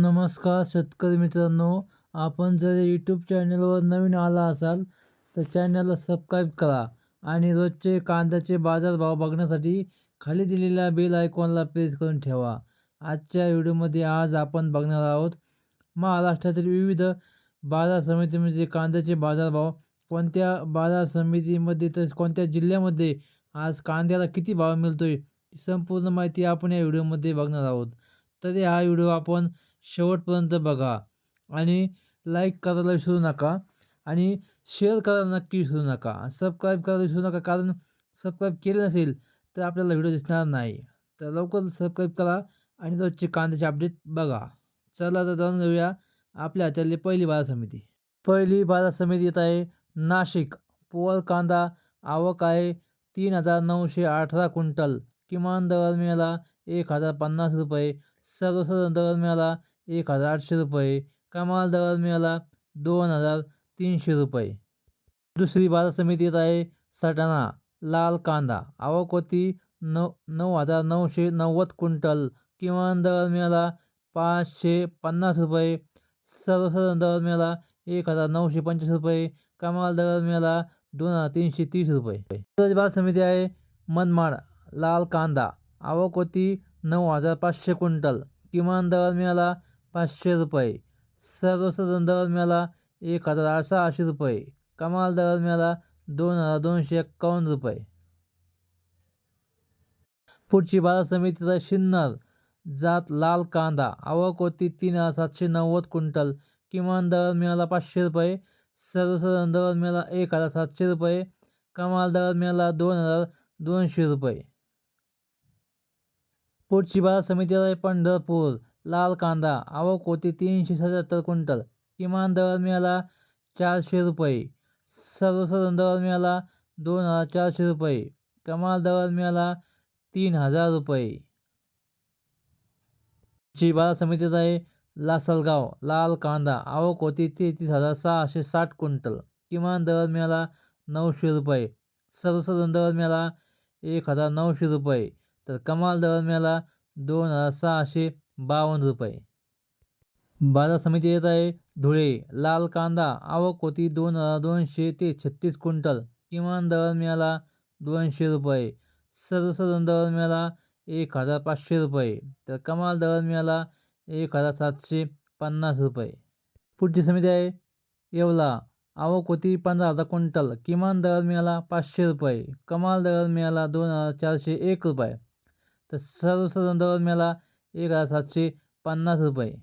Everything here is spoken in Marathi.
नमस्कार शेतकरी मित्रांनो आपण जर यूट्यूब चॅनलवर नवीन आला असाल तर चॅनलला सबस्क्राईब करा आणि रोजचे कांद्याचे बाजारभाव बघण्यासाठी खाली दिलेल्या बेल आयकॉनला प्रेस करून ठेवा. आजच्या व्हिडिओमध्ये आज आपण बघणार आहोत महाराष्ट्रातील विविध बाजार समितीमध्ये कांद्याचे बाजारभाव कोणत्या बाजार समितीमध्ये तर कोणत्या जिल्ह्यामध्ये आज कांद्याला किती भाव मिळतो आहे संपूर्ण माहिती आपण या व्हिडिओमध्ये बघणार आहोत. तरी हा व्हिडिओ आपण शेवटपर्यंत बघा. आणि लाईक करायला विसरू नका. आणि शेअर करायला नक्की विसरू नका. सबस्क्राईब करायला विसरू नका. कारण सबस्क्राईब केले नसेल तर आपल्याला व्हिडिओ दिसणार नाही. तर लवकर सबस्क्राईब करा आणि रोजचे कांद्याचे अपडेट बघा. चला तर जाणून घेऊया आपल्या हातातली पहिली बाजार समिती. पहिली बाजार समिती येत आहे नाशिक. पोअर कांदा आवक आहे तीन हजार नऊशे अठरा क्विंटल. किमान दर मिळाला एक हजार पन्नास रुपये. सर्वसाधारण दर मिळाला एक हजार आठशे रुपये. कमाल दर मिळाला दोन हजार तीनशे रुपये. दुसरी बाजार समिती येत आहे सटाणा लाल कांदा. आवक होती नऊ नऊ हजार नऊशे नव्वद क्विंटल. किमान दर मिळाला पाचशे पन्नास रुपये. सर्वसाधारण दर मिळाला एक हजार नऊशे पंचवीस रुपये. कमाल दर मिळाला दोन हजार तीनशे तीस रुपये. बाजार समिती आहे मनमाड लाल कांदा. आवक होती नऊ हजार पाचशे क्विंटल. किमान दर मिळाला पाचशे रुपये. सर्वसाधारण दर मिळाला एक हजार आठ सहाशे रुपये. कमाल दर मिळाला दोन हजार दोनशे एक्कावन्न रुपये. पुढची बाजार समिती आहे शिन्नर. जात लाल कांदा. आवक होती तीन हजार सातशे नव्वद क्विंटल. किमान दर मिळाला पाचशे रुपये. सर्वसाधारण दर मिळाला एक हजार सातशे रुपये. कमाल दर मिळाला दोन हजार दोनशे रुपये. पुढची बाजार समिती आहे पंढरपूर लाल कांदा आवक होती तीनशे सत्याहत्तर क्विंटल किमान दर मिळाला चारशे रुपये. सर्वसाधारण दर मिळाला दोन हजार चारशे रुपये. कमाल दर मिळाला तीन हजार रुपये. ची बाजार समितीत आहे लासलगाव लाल कांदा आवक होती तेहतीस हजार सहाशे साठ क्विंटल किमान दर मिळाला नऊशे रुपये. सर्वसाधारण दर मिळाला एक हजार नऊशे रुपये. तर कमाल दर मिळाला दोन हजार सहाशे बावन्न रुपये. बाजार समिती येत आहे धुळे लाल कांदा आवक होती दोन हजार दोनशे ते छत्तीस क्विंटल. किमान दर मिळाला दोनशे रुपये. सर्वसाधारण दर मिळाला एक हजार पाचशे रुपये. तर कमाल दर मिळाला एक हजार सातशे पन्नास रुपये. पुढची समिती आहे येवला आवक होती पंधरा हजार क्विंटल. किमान दर मिळाला पाचशे रुपये. कमाल दर मिळाला दोन हजार चारशे एक रुपये. तर सर्वसाधारण दर मला एक हजार सातशे पन्नास रुपये.